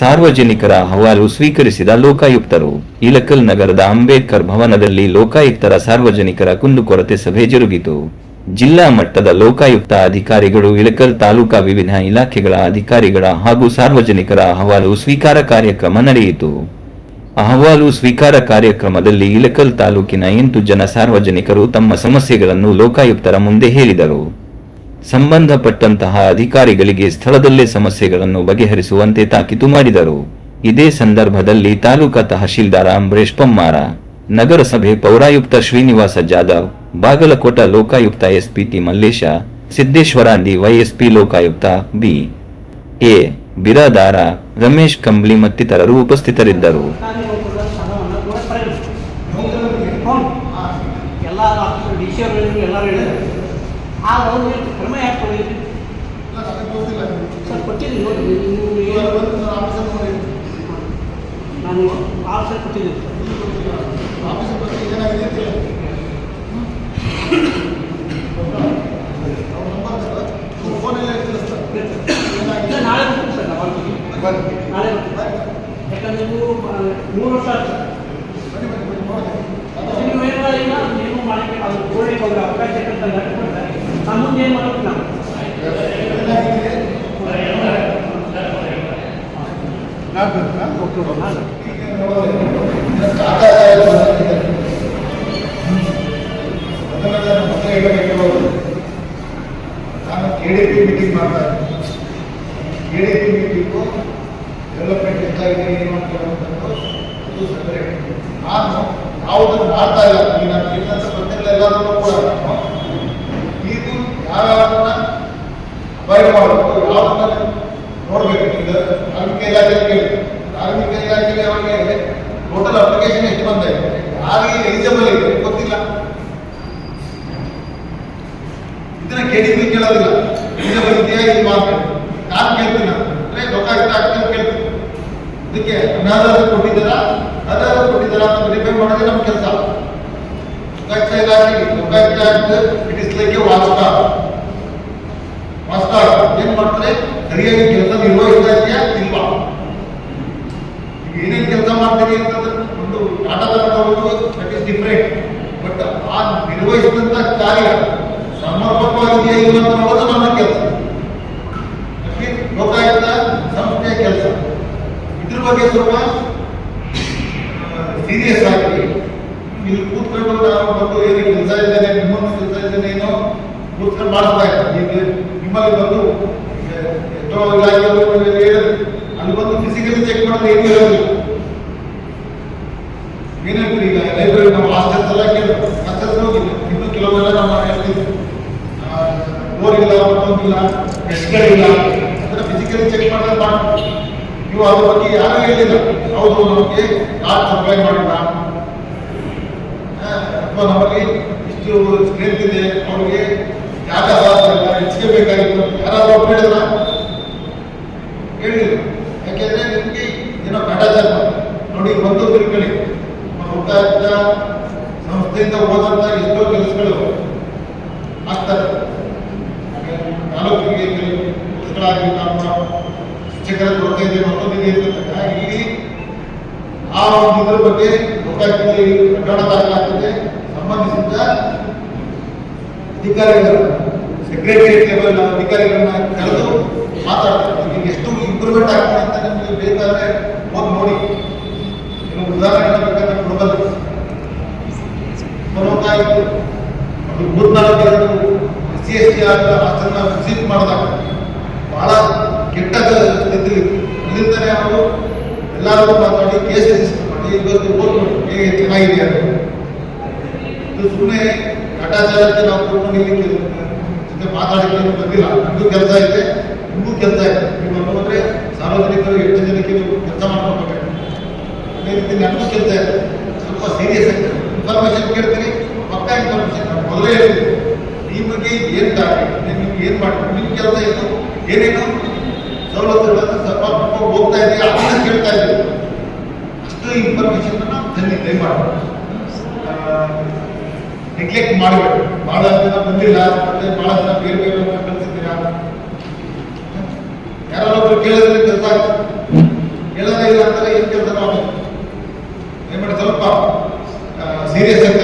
ಸಾರ್ವಜನಿಕರ ಅಹವಾಲು ಸ್ವೀಕರಿಸಿದ ಲೋಕಾಯುಕ್ತರು ಇಲಕಲ್ ನಗರದ ಅಂಬೇಡ್ಕರ್ ಭವನದಲ್ಲಿ ಲೋಕಾಯುಕ್ತರ ಸಾರ್ವಜನಿಕರ ಕುಂದುಕೊರತೆ ಸಭೆ ಜರುಗಿತು. ಜಿಲ್ಲಾ ಮಟ್ಟದ ಲೋಕಾಯುಕ್ತ ಅಧಿಕಾರಿಗಳು ಇಳಕಲ್ ತಾಲೂಕಾ ವಿವಿಧ ಇಲಾಖೆಗಳ ಅಧಿಕಾರಿಗಳ ಹಾಗೂ ಸಾರ್ವಜನಿಕರ ಅಹವಾಲು ಸ್ವೀಕಾರ ಕಾರ್ಯಕ್ರಮ ನಡೆಯಿತು. ಅಹವಾಲು ಸ್ವೀಕಾರ ಕಾರ್ಯಕ್ರಮದಲ್ಲಿ ಇಳಕಲ್ ತಾಲೂಕಿನ ಎಂಟು ಜನ ಸಾರ್ವಜನಿಕರು ತಮ್ಮ ಸಮಸ್ಯೆಗಳನ್ನು ಲೋಕಾಯುಕ್ತರ ಮುಂದೆ ಹೇಳಿದರು. ಸಂಬಂಧಪಟ್ಟಂತಹ ಅಧಿಕಾರಿಗಳಿಗೆ ಸ್ಥಳದಲ್ಲೇ ಸಮಸ್ಯೆಗಳನ್ನು ಬಗೆಹರಿಸುವಂತೆ ತಾಕೀತು ಮಾಡಿದರು. ಇದೇ ಸಂದರ್ಭದಲ್ಲಿ ತಾಲೂಕಾ ತಹಶೀಲ್ದಾರ ಅಂಬರೀಶ್ ಪಮ್ಮಾರ, ನಗರಸಭೆ ಪೌರಾಯುಕ್ತ Srinivasa Jadhav, Bagalkot Lokayukta SP T Mallesha, Siddeshwara DYSP Lokayukta B A Biradar, Ramesh Kambli ಮತ್ತಿತರರು ಉಪಸ್ಥಿತರಿದ್ದರು. ಡಿ ಸಿ ಅವರು ಹೇಳಿದ್ರು ಎಲ್ಲರೂ ಹೇಳಿದ್ದಾರೆ ಆ ಒಂದು ಕ್ರಮ ಯಾಕೆ ಪಡೆಯಿರಿ ಸರ್ ಕೊಟ್ಟಿದ್ದೀನಿ ನೋಡಿ. ನೀವು ನಾನು ಆಫೀಸರ್ ಕೊಟ್ಟಿದ್ದೀನಿ ನಾಳೆ ಬರ್ತೀನಿ ಸರ್. ನಾಳೆ ಯಾಕಂದ್ರೆ ನೀವು ಮೂರು ವರ್ಷ ನೀವು ಏನು ಇಲ್ಲ ನೀವು ಮಾಡಕ್ಕೆ ಅದು ಕೋಳಿಗೆ ಅವಕಾಶ ಏನು ಮಾಡೋದು ನಾವು ನಾನು ಕೆ ಡಿ ಪಿ ಮೀಟಿಂಗ್ ಮಾಡ್ತಾ ಇದ್ದೀನಿ K D P meeting development ಹೆಚ್ಚಾಗಿದೆ ಏನು ಅಂತ ಹೇಳುವಂಥದ್ದು ಅದು ಸೆಪರೇಟ್ ನಾನು ಯಾವುದನ್ನು ಮಾಡ್ತಾ ಇಲ್ಲ. ಈಗ ನಾನು ಕೂಡ ಯಾವ್ಯಾವನ್ನ ಅಪಾಯ ಮಾಡಬೇಕು ಯಾವುದನ್ನ ನೋಡ್ಬೇಕು. ಈಗ ಕಾರ್ಮಿಕ ಇಲಾಖೆ ಕೇಳಿ ಕಾರ್ಮಿಕ ಇಲಾಖೆಗೆ ಅವರಿಗೆ ಟೋಟಲ್ ಅಪ್ಲಿಕೇಶನ್ ಎಷ್ಟು ಬಂದಿದೆ ಯಾರಿಗೆ ಎಲಿಜಿಬಲ್ ಇದೆ? ಗೊತ್ತಿಲ್ಲ. ಇದನ್ನ ಕೆ ಕೇಳೋದಿಲ್ಲ. ಎಲಿಜಿಬಲ್ ಇದೆಯಾ ಇದು ಮಾತಾಡಿ ನಾನು ಕೇಳ್ತೀನಿ. ಅಂದ್ರೆ ಲೋಕಾಯುಕ್ತ ಆಗ್ತೀನಿ ಕೇಳ್ತೀನಿ? ಇದಕ್ಕೆ ಅನಾದಾರ ಕೊಟ್ಟಿದ್ದೀರಾ? ಅನಾದಾರ ಕೊಟ್ಟಿದ್ದಾರ ಅಂತ ವೆರಿಫೈ ಮಾಡೋದೇ ನಮ್ಮ ಕೆಲಸ. ಲೋಕಾಯುಕ್ತ ಇಲಾಖೆ Lokayukta it is like a ವಾಸ್ತಾ ವಾಸ್ತಾ ಏನ್ ಮಾಡ್ತಾರೆ ಸರಿಯಾಗಿ ಕೆಲಸ ನಿರ್ವಹಿಸ್ತಾ ಇದೆಯಾ ಇಲ್ವಾ ಈಗ ಏನೇನ್ ಕೆಲಸ ಮಾಡ್ತೀರಿ ಅಂತಂದ್ರೆ ಒಂದು ಒಂದು ದಟ್ ಇಸ್ ಡಿಫ್ರೆಂಟ್ ಬಟ್ ಆ ನಿರ್ವಹಿಸಿದಂತ ಕಾರ್ಯ ಸಮರ್ಪಕವಾಗಿದೆಯಾ ಇಲ್ಲ ಅನ್ನೋದು ನನ್ನ ಕೆಲಸ ಲೋಕಾಯುಕ್ತ ಸಂಸ್ಥೆಯ ಕೆಲಸ. ಇದ್ರ ಬಗ್ಗೆ ಸ್ವಲ್ಪ ಸೀರಿಯಸ್ ಆಗಿ ಇಲ್ಲಿ ಕೂತ್ಕೊಂಡು ನಾನು ಬಂದು ಏನು ಕೆಲಸ ಇದ್ದೇನೆ ನಿಮ್ಮನ್ನು ಕೆಲಸ ಇದ್ದೇನೆ ಏನೋ ಕೂತ್ಕೊಂಡು ಮಾಡಿಸ್ತಾ ಇದ್ದಾರೆ. ನಿಮ್ಮಲ್ಲಿ ಬಂದು ಎಷ್ಟೋ ಹೇಳಿದ್ರು ಅಲ್ಲಿ ಬಂದು ಫಿಸಿಕಲಿ ಚೆಕ್ ಮಾಡಿದ್ರೆ ಏನು ಇರೋದಿಲ್ಲ ಈಗ ಲೈಬ್ರರಿ ನಾವು ಹಾಸ್ಟೆಲ್ಸ್ ಎಲ್ಲ ಕೇಳಿದ್ರು ಹಾಸ್ಟೆಲ್ಸ್ ಹೋಗಿಲ್ಲ ಇನ್ನೂ ಕೆಲವೆಲ್ಲ ನಮ್ಮ ಹೇಳ್ತಿದ್ರು ಬೋರ್ ಇಲ್ಲ. ಮತ್ತೊಂದಿಲ್ಲ ಅದನ್ನ ಫಿಸಿಕಲಿ ಚೆಕ್ ಮಾಡಿದ್ರೆ ಮಾಡಿ. ನೀವು ಬಗ್ಗೆ ಯಾರು ಹೇಳಿಲ್ಲ. ಹೌದು ನಮಗೆ ಕಾರ್ಡ್ ಸಪ್ಲೈ ಮಾಡಿಲ್ಲ. ಅಥವಾ ನಮಗೆ ಇಷ್ಟು ಸ್ಟ್ರೆಂತ್ ಇದೆ. ಹೆಚ್ಚಿಗೆ ಬೇಕಾಗಿತ್ತು. ಯಾರಾದ್ರೂ ಹೇಳಿದ್ರ? ಹೇಳಿಲ್ಲ ಯಾಕೆಂದ್ರೆ ನಿಮಗೆ ಏನೋ ಕಾಟಾಚಾರ ನೋಡಿ ಒಂದು ತಿಳ್ಕೊಳ್ಳಿ ನಮ್ಮ ಇದ್ದ ಸಂಸ್ಥೆಯಿಂದ ಓದಂತ ಎಷ್ಟೋ ಕೆಲಸಗಳು ಆಗ್ತಾರೆ ತಾಲೂಕಿಗೆ ಕೆಲವು ನಮ್ಮ ಶಿಕ್ಷಕರ ಕೊರತೆ ಇದೆ ಮತ್ತೊಂದಿದೆ ಇರ್ತಕ್ಕಂಥ ಇಲ್ಲಿ ಆ ಒಂದು ಇದ್ರ ಬಗ್ಗೆ ಲೋಕಾಯುಕ್ತದಲ್ಲಿ ಪ್ರಕರಣ ದಾಖಲಾಗ್ತದೆ. ಸಂಬಂಧಿಸಿದ ಅಧಿಕಾರಿಗಳು ಸೆಕ್ರೆಟರಿಯೇಟ್ ಲೆವೆಲ್ ಅಧಿಕಾರಿಗಳನ್ನ ಕರೆದು ಮಾತಾಡ್ತಾರೆ. ಎಷ್ಟು ಇಂಪ್ರೂವ್ಮೆಂಟ್ ಆಗ್ತದೆ ಅಂತ ನಿಮಗೆ ಬೇಕಾದ್ರೆ ಹೋಗಿ ನೋಡಿ ನೀವು ಉದಾಹರಣೆ ಲೋಕಾಯುಕ್ತರು ಅದು ಮೂರ್ನಾಲ್ಕು ಎರಡು ಎಸ್ ಸಿ ಎಸ್ ಟಿ ಹಾಸ್ಟೆಲ್ನ ವಿಸಿಟ್ ಮಾಡಿದಾಗ ಕೆಟ್ಟ ಸ್ಥಿತಿ ಅಲ್ಲಿಂದಲೇ ಅವರು ಎಲ್ಲರೂ ಮಾತಾಡಿ ಕೇಸ್ ರಿಜಿಸ್ಟರ್ ಮಾಡಿ ಇವತ್ತು ಮಾಡಿ. ಹೇಗೆ ಚೆನ್ನಾಗಿದೆ ಅಂತ. ಇದು ಸುಮ್ಮನೆ ಕಟಾಚಾರಕ್ಕೆ ನಾವು ಕೂತ್ಕೊಂಡು ಇಲ್ಲಿ ಕೆಲ- ಜೊತೆ ಮಾತಾಡಕ್ಕೆ ಬಂದಿಲ್ಲ. ಇದು ಕೆಲಸ ಇದೆ. ನಿಮಗೂ ಕೆಲಸ ಇದೆ. ನೀವು ನೋಡಿದ್ರೆ ಸಾರ್ವಜನಿಕರು ಎಷ್ಟು ಜನಕ್ಕೆ ನೀವು ಕೆಲಸ ಮಾಡ್ಕೊಳ್ಬೇಕು ಅದೇ ರೀತಿ ನನಗೂ ಕೆಲಸ ಇದೆ. ಸ್ವಲ್ಪ ಸೀರಿಯಸ್ ಇನ್ಫಾರ್ಮೇಶನ್ ಕೇಳ್ತೀನಿ. ಪಕ್ಕ ಇನ್ಫಾರ್ಮೇಶನ್ ಮೊದಲೇ ನಿಮಗೆ ಏನ್ ಟಾರ್ಗೆಟ್ ನಿಮ್ಗೆ ಏನ್ ಮಾಡ್ಬೇಕು ನಿಮ್ ಕೆಲಸ ಏನು? ಏನೇನು? ಸವಲತ್ತುಗಳನ್ನು ಸ್ವಲ್ಪ ಹೋಗ್ತಾ ಇದೆ ಅದನ್ನ ಕೇಳ್ತಾ ಇದ್ದೀವಿ ಅಷ್ಟು ಇನ್ಫಾರ್ಮೇಶನ್ ನಾವು ತಂದು ದಯಮಾಡಿ ನೆಗ್ಲೆಕ್ಟ್ ಮಾಡಬೇಕು ಬಹಳ ಜನ ಬಂದಿಲ್ಲ. ಮತ್ತೆ ಬಹಳ ಜನ ಬೇರೆ ಬೇರೆ ಕಳಿಸಿದ್ದೀರಾ ಯಾರೊಬ್ಬರು ಕೇಳಿದ್ರೆ ಕೆಲಸ ಹೇಳೋದೇ ಇಲ್ಲ ಅಂತಾರೆ ಏನು ಕೆಲಸ ಮಾಡಿ ಸ್ವಲ್ಪ ಸೀರಿಯಸ್ ಆಗ್ತಾರೆ